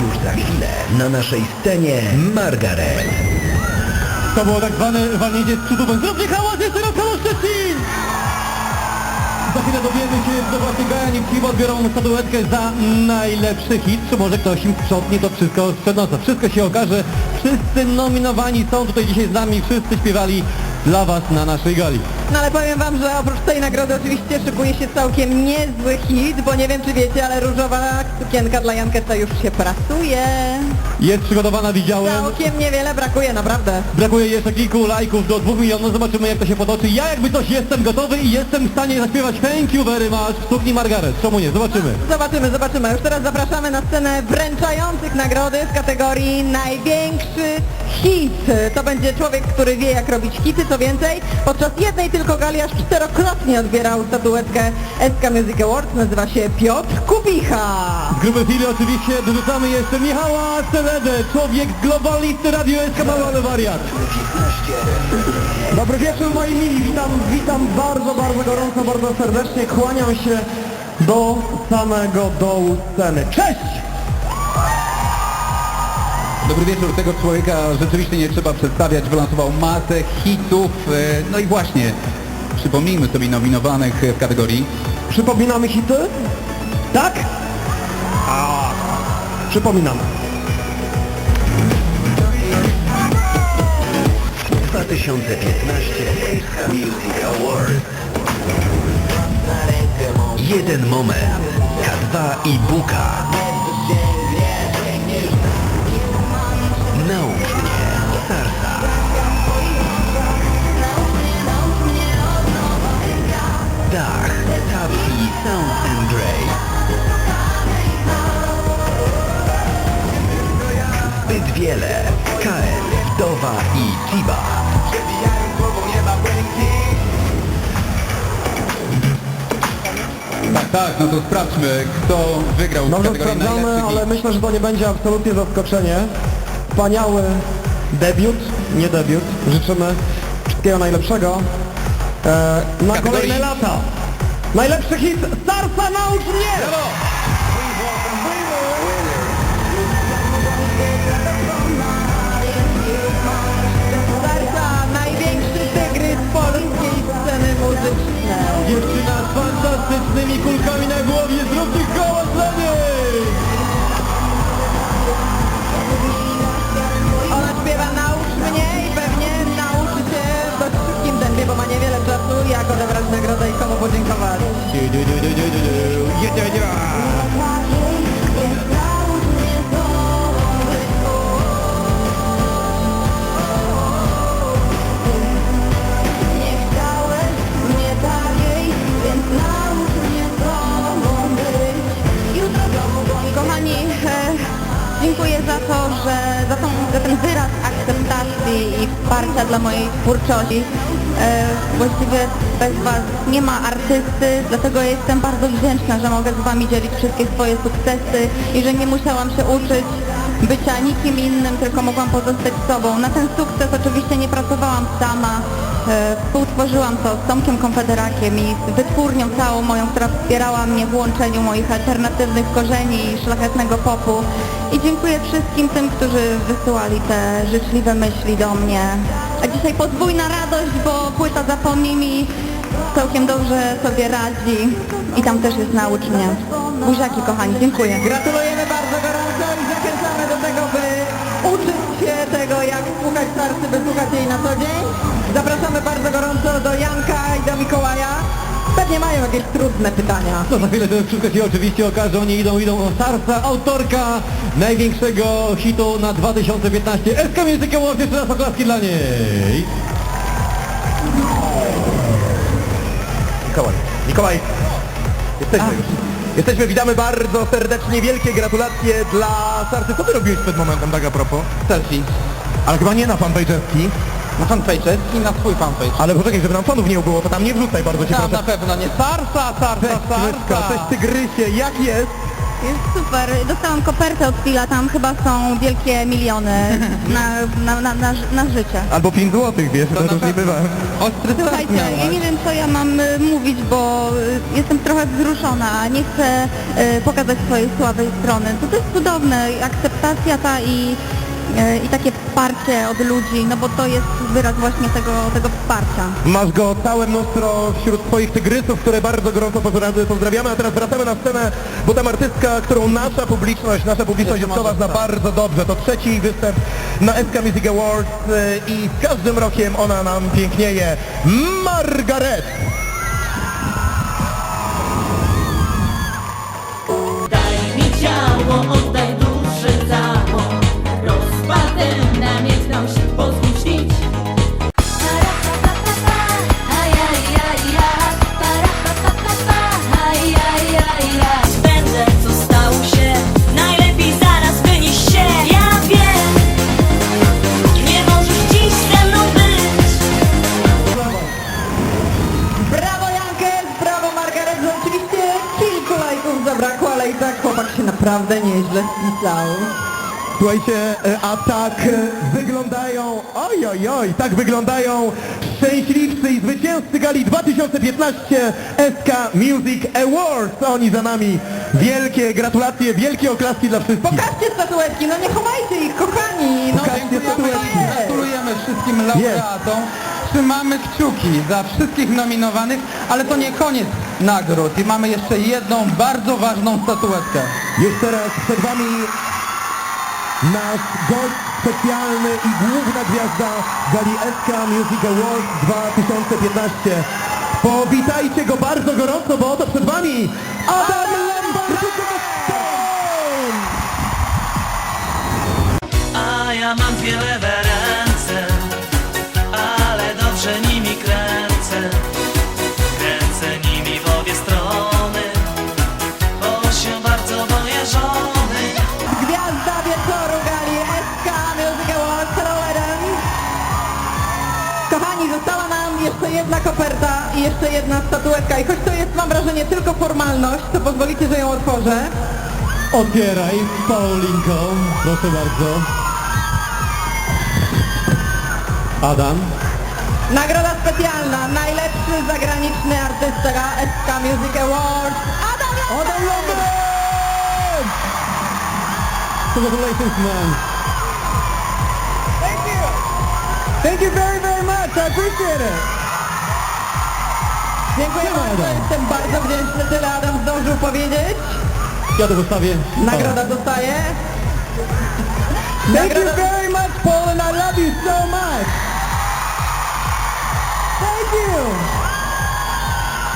Już za chwilę na naszej scenie Margaret. To było tak zwane walnięcie z przodówek. Zróbcie hałas jeszcze raz, hałas Szczecin! Za chwilę dowiemy się, kto właśnie Gajan i Kibo odbiorą statuetkę za najlepszy hit, czy może ktoś im sprzątnie to wszystko sprzed nosa. Wszystko się okaże, wszyscy nominowani są tutaj dzisiaj z nami, wszyscy śpiewali dla Was na naszej gali. No ale powiem wam, że oprócz tej nagrody oczywiście szykuje się całkiem niezły hit, bo nie wiem czy wiecie, ale różowa sukienka dla Jankesa już się pracuje. Jest przygotowana, widziałem. Całkiem niewiele brakuje, naprawdę. Brakuje jeszcze kilku lajków do dwóch milionów, zobaczymy jak to się potoczy. Ja jakby coś jestem gotowy i jestem w stanie zaśpiewać Thank you very much w sukni Margaret. Czemu nie? Zobaczymy. Zobaczymy, zobaczymy. Już teraz zapraszamy na scenę wręczających nagrody w kategorii największy hit. To będzie człowiek, który wie jak robić hity, co więcej. Podczas jednej tylko gali aż czterokrotnie odbierał statuetkę SK Music Awards. Nazywa się Piotr Kubicha. Z grupy chwili oczywiście dorzucamy jeszcze Michała Celedę, człowiek z globalnisty Radio SK Mały wariat. Dobry wieczór moi mili, witam, witam bardzo, bardzo gorąco, bardzo serdecznie, kłaniam się do samego dołu sceny. Cześć! Dobry wieczór. Tego człowieka rzeczywiście nie trzeba przedstawiać. Wylansował masę hitów. e, No i właśnie, przypomnijmy sobie nominowanych w kategorii. Przypominamy hity? Tak? A, przypominamy. 2015 SK Music Awards. Jeden moment. K2 i Buka. Naucz mnie. Sarsa. Dach. Tapki Sound and Grace. Zbyt wiele. KL, Wdowa i Chiba. Tak, tak, no to sprawdźmy, kto wygrał w Dobrze kategorii sprawdzamy, najlepszy ale hit. myślę, że to nie będzie absolutnie zaskoczenie. Wspaniały debiut, nie debiut. Życzymy wszystkiego najlepszego e, na Kategorii- kolejne lata. Najlepszy hit Sarsa naucz mnie! Sarsa, największy tygrys polskiej sceny muzycznej. Dziewczyna z fantastycznymi kulkami na głowie, zróbcie dziękuję za to, że za, tą, za ten wyraz akceptacji i wsparcia dla mojej twórczości. E, właściwie bez Was nie ma artysty, dlatego jestem bardzo wdzięczna, że mogę z Wami dzielić wszystkie swoje sukcesy i że nie musiałam się uczyć bycia nikim innym, tylko mogłam pozostać sobą. Na ten sukces oczywiście nie pracowałam sama, e, współtworzyłam to z Tomkiem Konfederakiem i z wytwórnią całą moją, która wspierała mnie w łączeniu moich alternatywnych korzeni i szlachetnego popu. I dziękuję wszystkim tym, którzy wysyłali te życzliwe myśli do mnie. A dzisiaj podwójna radość, bo płyta Zapomnij mi całkiem dobrze sobie radzi i tam też jest naucz mnie. Buziaki kochani, dziękuję. Gratulujemy słuchać starcy, by słuchać jej na co dzień. Zapraszamy bardzo gorąco do Janka i do Mikołaja. Pewnie mają jakieś trudne pytania. No za chwilę to wszystko się oczywiście okaże, oni idą, idą o Sarsa, autorka największego hitu na 2015 SK Music Awards, jeszcze raz oklaski dla niej. Mikołaj. Mikołaj, jesteśmy już. Jesteśmy, witamy bardzo serdecznie, wielkie gratulacje dla Sarsy. Co ty robiłeś przed momentem, tak a propos? Selfie. Ale chyba nie na fanpage'ewki. Na fanpage i na swój fanpage. Ale poczekaj, żeby nam fanów nie było, to tam nie wrzucaj bardzo cię Tam proszę. na pewno nie. Sarsa, sarsa, Cześć, sarsa. cześć Tygrysie, jak jest? jest super. Dostałam kopertę od Fila, tam chyba są wielkie miliony na, na, na, na, na życie. Albo 5 złotych, wiesz, to, to już nie bywa. Ostry start Słuchajcie, ja miałaś. nie wiem co ja mam y, mówić, bo y, jestem trochę wzruszona, nie chcę y, pokazać swojej słabej strony. To, to jest cudowne, akceptacja ta i, i takie wsparcie od ludzi, no bo to jest wyraz właśnie tego, tego wsparcia. Masz go całe mnóstwo wśród swoich tygrysów, które bardzo gorąco pozdrawiamy- pozdrawiamy, a teraz wracamy na scenę, bo tam artystka, którą nasza publiczność, nasza publiczność dzieckowa zna bardzo dobrze. To trzeci występ na SK Music Awards y, i z każdym rokiem ona nam pięknieje. Margaret! Słuchajcie, e, a tak e, wyglądają, oj, oj, oj, tak wyglądają szczęśliwcy i zwycięzcy gali 2015 SK Music Awards. Oni za nami. Wielkie gratulacje, wielkie oklaski dla wszystkich. Pokażcie statuetki, no nie chowajcie ich, kochani. No, Pokażcie dziękujemy. statuetki. Gratulujemy wszystkim laureatom. Trzymamy kciuki za wszystkich nominowanych, ale to nie koniec nagród i mamy jeszcze jedną bardzo ważną statuetkę. Już teraz przed Wami nasz gość specjalny i główna gwiazda gali SK Music Awards 2015. Powitajcie go bardzo gorąco, bo oto przed Wami Adam Lambert! A ja mam dwie lewe jeszcze jedna koperta i jeszcze jedna statuetka. I choć to jest, mam wrażenie, tylko formalność, to pozwolicie, że ją otworzę. Otwieraj, Paulinko, proszę bardzo. Adam. Nagroda specjalna, najlepszy zagraniczny artysta SK Music Awards. Adam Lambert! Adam Lambert! Congratulations, man. Thank you! Thank you very, very much. I appreciate it. Dziękuję bardzo, Adam. jestem bardzo wdzięczny, tyle Adam zdążył powiedzieć. Ja to zostawię. Nagroda dostaje. Thank you very much, Paul, and I love you so much. Thank you.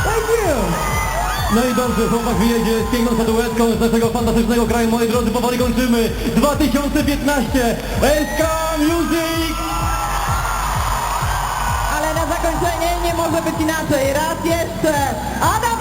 Thank you. No i dobrze, chłopak wyjedzie z piękną statuetką z naszego fantastycznego kraju. Moi drodzy, powoli kończymy. 2015 SK Music zakończenie nie może być inaczej. Raz jeszcze Adam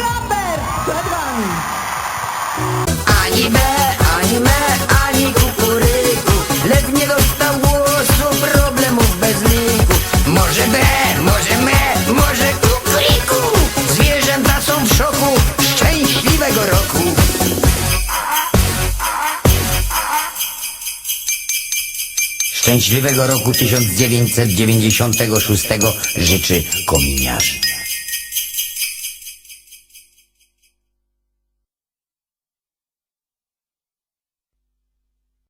Szczęśliwego roku 1996 życzy kominiarz